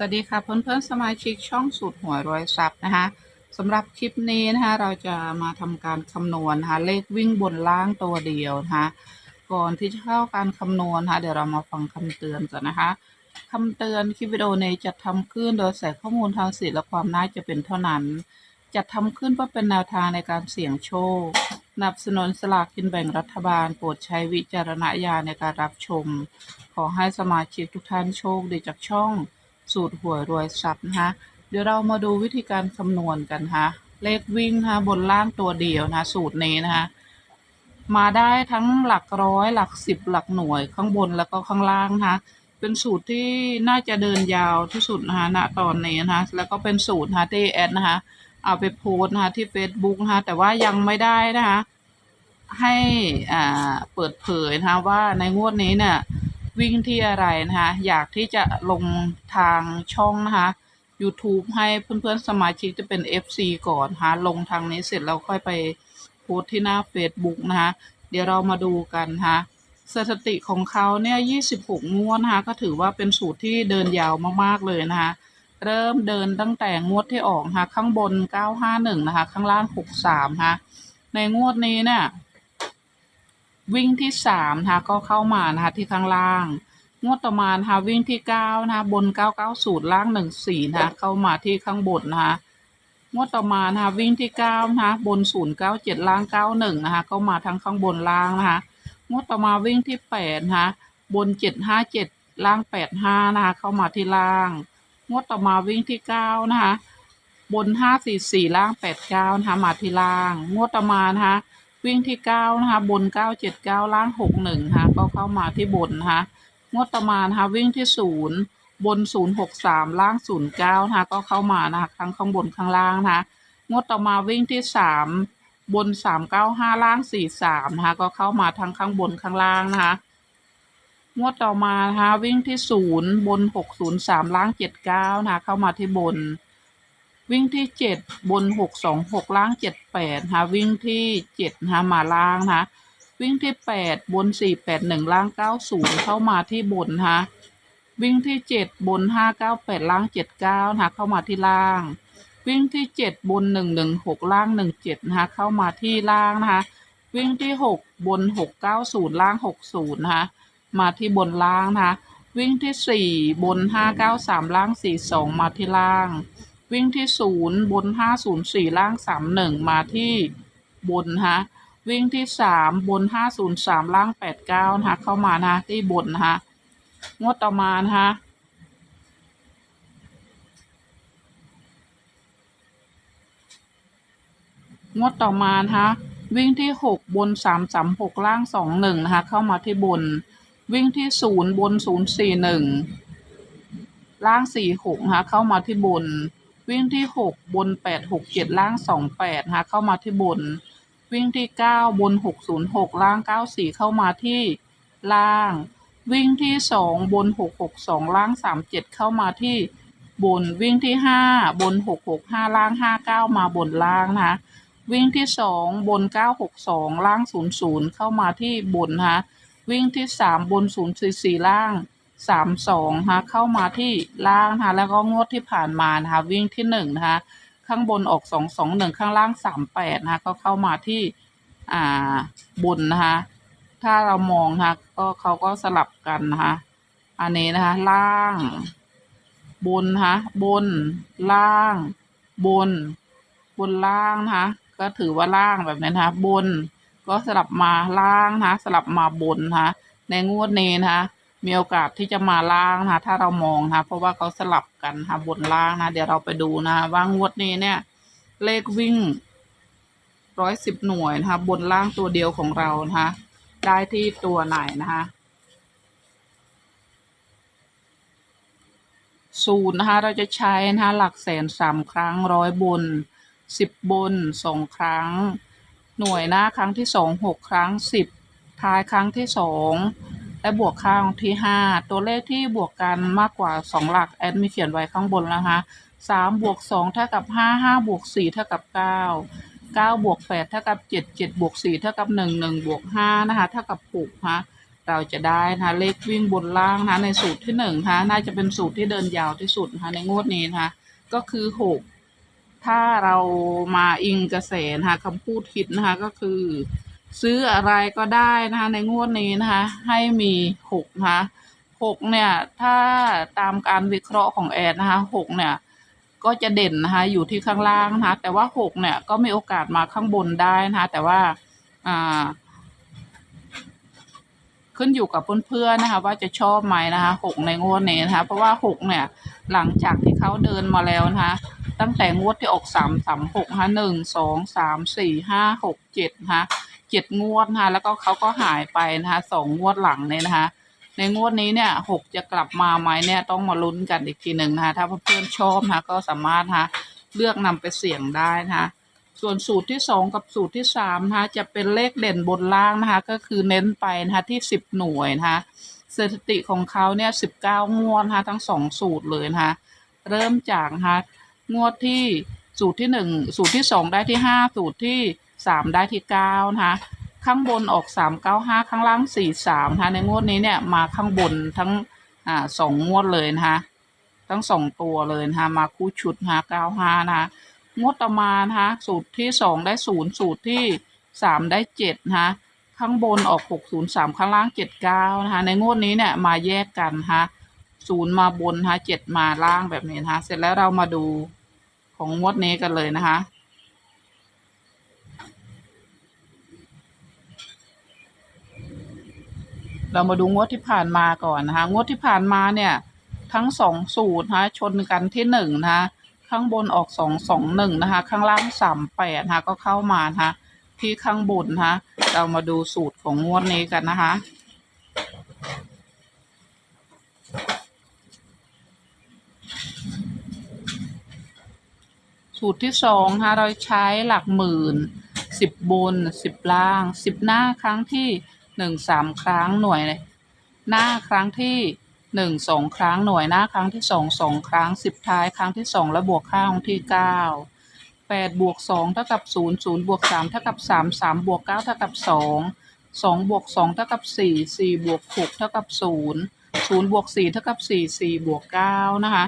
สวัสดีค่ะเพื่อนๆสมาชิกช่องสูตรหวยรวยทรัพย์นะคะสำหรับคลิปนี้นะคะเราจะมาทำการคำนวณนะคะเลขวิ่งบนล่างตัวเดียวนะคะก่อนที่จะเข้าการคำนวณนะคะเดี๋ยวเรามาฟังคำเตือนก่อนนะคะคำเตือนคลิปวิดีโอในจะทำขึ้นโดยใส่ข้อมูลทางสิทธิและความน่าจะเป็นเท่านั้น จัดทำขึ้นเพื่อเป็นแนวทางในการเสี่ยงโชคสนับสนุนสลากกินแบ่งรัฐบาล โปรดใช้วิจารณญาณในการรับชม ขอให้สมาชิกทุกท่านโชคดีจากช่อง สูตรหวยรวยทรัพย์นะคะเดี๋ยวเรามาดูวิธีการคำนวณกันนะคะเลขวิ่งนะคะบนล่างตัวเดียวนะสูตรนี้นะคะมาได้ทั้งหลักร้อยหลักสิบหลักหน่วยข้างบนแล้วก็ข้างล่างนะคะเป็นสูตรที่น่าจะเดินยาวที่สุดนะคะณตอนนี้นะคะแล้วก็เป็นสูตรนะคะที่แอดนะคะเอาไปโพสต์นะคะที่ Facebook นะคะแต่ว่ายังไม่ได้นะคะให้อ่าเปิดเผยนะคะว่าในงวดนี้เนี่ย วิ่งที่อะไรนะคะ อยากที่จะลงทางช่องนะคะ YouTube ให้เพื่อนๆสมาชิกจะเป็น FC ก่อนนะคะลงทางนี้เสร็จแล้วค่อยไปโพสที่หน้า Facebook นะคะ เดี๋ยวเรามาดูกันนะคะสถิติของเขาเนี่ย 26 งวดนะคะ ก็ถือว่าเป็นสูตรที่เดินยาวมากๆเลยนะคะ เริ่มเดินตั้งแต่งวดที่ออกนะคะ ข้างบน 951 นะคะ ข้างล่าง 63 นะคะ ในงวดนี้เนี่ย วิ่งที่สามนะคะก็เข้ามานะคะที่ข้างล่าง งวดต่อมานะคะวิ่งที่เก้านะคะบนเก้าเก้าสูตรล่างหนึ่งสี่นะคะเข้ามาที่ข้างบนนะคะงวดต่อมานะคะวิ่งที่เก้านะคะบนศูนย์เก้าเจ็ดล่างเก้าหนึ่งนะคะก็มาทั้งข้างบนล่างนะคะงวดต่อมาวิ่งที่แปดนะคะบนเจ็ดห้าเจ็ดล่างแปดห้านะคะเข้ามาที่ล่าง งวดต่อมาวิ่งที่เก้านะคะบนห้าสี่สี่ล่างแปดเก้านะคะมาที่ล่าง งวดต่อมานะคะ วิ่งที่เก้านะคะ บนเก้าเจ็ดเก้าล่างหกหนึ่งนะคะก็เข้ามาที่บนนะคะงวดต่อมานะคะวิ่งที่ศูนย์บนศูนย์หกสามล่างศูนย์เก้านะคะก็เข้ามานะคะทั้งข้างบนข้างล่างนะคะงวดต่อมาวิ่งที่สามบนสามเก้าห้าล่างสี่สามนะคะก็เข้ามาทั้งข้างบนข้างล่างนะคะงวดต่อมานะคะวิ่งที่ศูนย์บนหกศูนย์สามล่างเจ็ดเก้านะคะเข้ามาที่บน วิ่งที่เจ็ดบนหกสองหกล่างเจ็ดแปดนะคะวิ่งที่เจ็ดนะคะมาล่างนะคะวิ่งที่แปดบนสี่แปดหนึ่งล่างเก้าศูนย์เข้ามาที่บนนะคะวิ่งที่เจ็ดบนห้าเก้าแปดล่างเจ็ดเก้านะคะเข้ามาที่ล่าง วิ่งที่เจ็ดบนหนึ่งหนึ่งหกล่างหนึ่งเจ็ดนะคะเข้ามาที่ล่างนะคะวิ่งที่หกบนหกเก้าศูนย์ล่างหกศูนย์นะคะมาที่บนล่างนะคะวิ่งที่สี่บนห้าเก้าสามล่างสี่สองมาที่ล่าง วิ่งที่ศูนย์บนห้าศูนย์สี่ล่างสามหนึ่งมาที่บนฮะวิ่งที่สามบนห้าศูนย์สามล่างแปดเก้านะคะเข้ามานะที่บนนะคะงวดต่อมานะคะงวดต่อมานะคะวิ่งที่หกบนสามสามหกล่างสองหนึ่งนะคะเข้ามาที่บน วิ่งที่ศูนย์บนศูนย์สี่หนึ่งล่างสี่หกนะคะเข้ามาที่บน วิ่งที่หกบนแปดหกเจ็ดล่างสองแปดนะคะเข้ามาที่บน วิ่งที่เก้าบนหกศูนย์หกล่างเก้าสี่เข้ามาที่ล่าง วิ่งที่สองบนหกหกสองล่างสามเจ็ดเข้ามาที่บนวิ่งที่ห้าบนหกหกห้าล่างห้าเก้ามาบนล่างนะคะวิ่งที่สองบนเก้าหกสองล่างศูนย์ศูนย์เข้ามาที่บนนะคะวิ่งที่สามบนศูนย์สี่สี่ล่าง สามสองนะคะเข้ามาที่ล่างนะคะแล้วก็งวดที่ผ่านมานะคะวิ่งที่หนึ่งนะคะข้างบนออกสองสองหนึ่งข้างล่างสามแปดนะคะก็เข้ามาที่อ่าบนนะคะถ้าเรามองนะคะก็เขาก็สลับกันนะคะอันนี้นะคะล่างบนนะคะบนล่าง บน บนล่างนะคะก็ถือว่าล่างแบบนี้นะคะบน ก็สลับมาล่างนะคะสลับมาบนนะคะในงวดนี้นะคะ มีโอกาสที่จะมาล่างนะถ้าเรามองนะเพราะว่าเขาสลับกันนะคะบนล่างนะเดี๋ยวเราไปดูนะคะว่างวดนี้เนี่ย เลขวิ่งร้อยสิบหน่วยนะคะบนล่างตัวเดียวของเรานะคะได้ที่ตัวไหนนะคะศูนย์นะคะเราจะใช้นะคะหลักแสนสามครั้งร้อยบนสิบบนสองครั้ง หน่วยหน้าครั้งที่สองหกครั้งสิบท้ายครั้งที่สอง และบวกข้างที่ห้าตัวเลขที่บวกกันมากกว่าสองหลักแอดมีเขียนไว้ข้างบนแล้วนะคะสามบวกสองเท่ากับห้าห้าบวกสี่เท่ากับเก้าเก้าบวกแปดเท่ากับเจ็ดเจ็ดบวกสี่เท่ากับหนึ่งหนึ่งบวกห้านะคะเท่ากับหกฮะเราจะได้นะคะเลขวิ่งบนล่างนะคะในสูตรที่หนึ่งนะคะน่าจะเป็นสูตรที่เดินยาวที่สุดนะคะในงวดนี้นะคะก็คือหกถ้าเรามาอิงกระแสนะคะคำพูดคิดนะคะก็คือ ซื้ออะไรก็ได้นะคะในงวดนี้นะคะให้มีหกนะคะหกเนี่ยถ้าตามการวิเคราะห์ของแอดนะคะหกเนี่ยก็จะเด่นนะคะอยู่ที่ข้างล่างนะคะแต่ว่าหกเนี่ยก็มีโอกาสมาข้างบนได้นะคะแต่ว่าอ่าขึ้นอยู่กับเพื่อนๆนะคะ ว่าจะชอบไหมนะคะหกในงวดนี้นะคะ เพราะว่าหกเนี่ยหลังจากที่เขาเดินมาแล้วนะคะ ตั้งแต่งวดที่ออกสามสามหกนะคะหนึ่งสองสามสี่ห้าหกเจ็ดนะคะ เจ็ดงวดนะคะแล้วก็เขาก็หายไปนะคะสองงวดหลังเนี่ยนะคะ ในงวดนี้เนี่ยหกจะกลับมาไหมเนี่ยต้องมาลุ้นกันอีกทีหนึ่งนะคะถ้าเพื่อนๆชอบนะคะก็สามารถนะคะเลือกนำไปเสี่ยงได้นะคะส่วนสูตรที่สองกับสูตรที่สามนะคะจะเป็นเลขเด่นบนล่างนะคะก็คือเน้นไปนะคะที่สิบหน่วยนะคะสถิติของเขาเนี่ยสิบเก้างวดนะคะทั้งสองสูตรเลยนะคะเริ่มจากนะคะงวดที่สูตรที่หนึ่งสูตรที่สองได้ที่ห้าสูตรที่ สามได้ที่เก้านะคะข้างบนออกสามเก้าห้าข้างล่างสี่สามนะคะในงวดนี้เนี่ยมาข้างบนทั้งอ่าสองงวดเลยนะคะทั้งสองตัวเลยนะคะมาคู่ชุดนะคะเก้าห้านะคะงวดต่อมานะคะสูตรที่สองได้ศูนย์สูตรที่สามได้เจ็ดนะคะข้างบนออกหกศูนย์สามข้างล่างเจ็ดเก้านะคะในงวดนี้เนี่ยมาแยกกันนะคะศูนย์มาบนนะคะเจ็ดมาล่างแบบนี้นะคะเสร็จแล้วเรามาดูของงวดนี้กันเลยนะคะ เรามาดูงวดที่ผ่านมาก่อนนะคะ งวดที่ผ่านมาเนี่ย ทั้งสองสูตรนะคะชนกันที่หนึ่งนะคะข้างบนออกสองสองหนึ่งนะคะ ข้างล่างสามแปดนะคะก็เข้ามานะคะที่ข้างบนนะคะเรามาดูสูตรของงวดนี้กันนะคะสูตรที่สองนะคะเราใช้หลักหมื่นสิบบนสิบล่างสิบหน้าครั้งที่ หนึ่งสามครั้งหน่วยเลยหน้าครั้งที่หนึ่งสองครั้งหน่วยหน้าครั้งที่สองสองครั้งสิบท้ายครั้งที่สองและบวกข้างที่เก้าแปดบวกสองเท่ากับศูนย์ศูนย์บวกสามเท่ากับสามสามบวกเก้าเท่ากับสองสองบวกสองเท่ากับสี่สี่บวกหกเท่ากับศูนย์ศูนย์บวกสี่เท่ากับสี่สี่บวกเก้านะคะ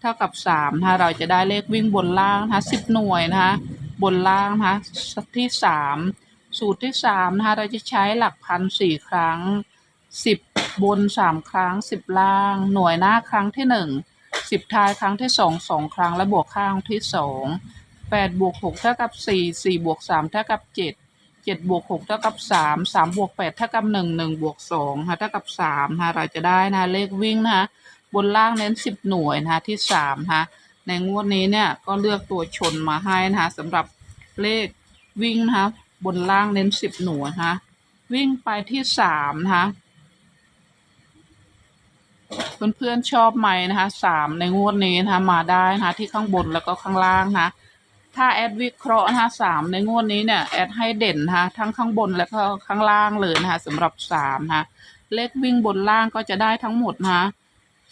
เท่ากับสามนะคะเราจะได้เลขวิ่งบนล่างนะคะสิบหน่วยนะคะบนล่างนะคะที่สาม สูตรที่สามนะคะเราจะใช้หลักพันสี่ครั้งสิบบนสามครั้งสิบล่าง หน่วยหน้าครั้งที่หนึ่งสิบท้ายครั้งที่สองสองครั้งและบวกข้างที่สองแปดบวกหกเท่ากับสี่สี่บวกสามเท่ากับเจ็ดเจ็ดบวกหกเท่ากับสามสามบวกแปดเท่ากับหนึ่งหนึ่งบวกสองนะคะเท่ากับสามนะคะเราจะได้นะเลขวิ่งนะคะบนล่างเน้นสิบหน่วยนะคะที่สามนะคะในงวดนี้เนี่ยก็เลือกตัวชนมาให้นะคะสำหรับเลขวิ่งนะคะ บนล่างเน้นสิบหน่วยนะคะวิ่งไปที่สามนะคะเพื่อนๆชอบไหมนะคะสามในงวดนี้นะคะมาได้นะคะที่ข้างบนแล้วก็ข้างล่างนะคะถ้าแอดวิเคราะห์นะคะสามในงวดนี้เนี่ยแอดให้เด่นนะคะทั้งข้างบนแล้วก็ข้างล่างเลยนะคะสำหรับสามนะคะเลขวิ่งบนล่างก็จะได้ทั้งหมดนะคะ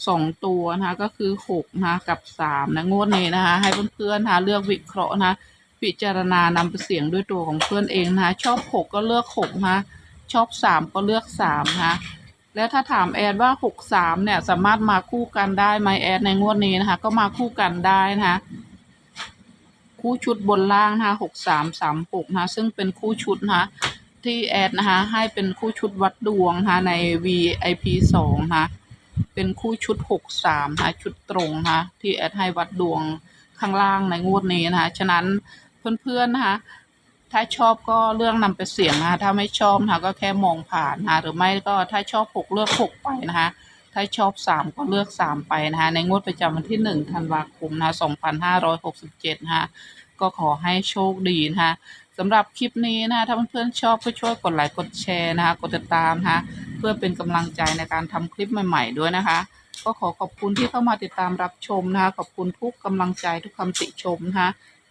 สองตัวนะคะก็คือหกนะคะกับสามนะงวดนี้นะคะให้เพื่อนๆนะคะเลือกวิเคราะห์นะะ พิจารณานำไปเสี่ยงด้วยตัวของเพื่อนเองนะคะชอบหกก็เลือกหกนะชอบสามก็เลือกสามนะแล้วถ้าถามแอดว่าหกสามเนี่ยสามารถมาคู่กันได้ไหมแอดในงวดนี้นะคะ ก็มาคู่กันได้นะคะคู่ชุดบนล่างนะคะหกสามสามหกนะคะซึ่งเป็นคู่ชุดนะคะที่แอดนะคะให้เป็นคู่ชุดวัดดวงนะคะใน VIP สองนะคะเป็นคู่ชุดหกสามนะคะชุดตรงนะคะที่แอดให้วัดดวงข้างล่างในงวดนี้นะคะฉะนั้น เพื่อนๆนะคะ ถ้าชอบก็เลือกนำไปเสี่ยงนะคะถ้าไม่ชอบนะคะก็แค่มองผ่านนะคะหรือไม่ก็ถ้าชอบหกเลือกหกไปนะคะ ถ้าชอบสามก็เลือกสามไปนะคะ ในงวดประจำวันที่หนึ่งธันวาคมนะคะสองพันห้าร้อยหกสิบเจ็ดนะคะก็ขอให้โชคดีนะคะสำหรับคลิปนี้นะคะถ้าเพื่อนๆชอบก็ช่วยกดไลค์กดแชร์นะคะ กดติดตามนะคะเพื่อเป็นกำลังใจในการทำคลิปใหม่ ๆ ด้วยนะคะ ก็ขอขอบคุณที่เข้ามาติดตามรับชมนะคะ ขอบคุณทุกกำลังใจทุกคำติชมนะคะ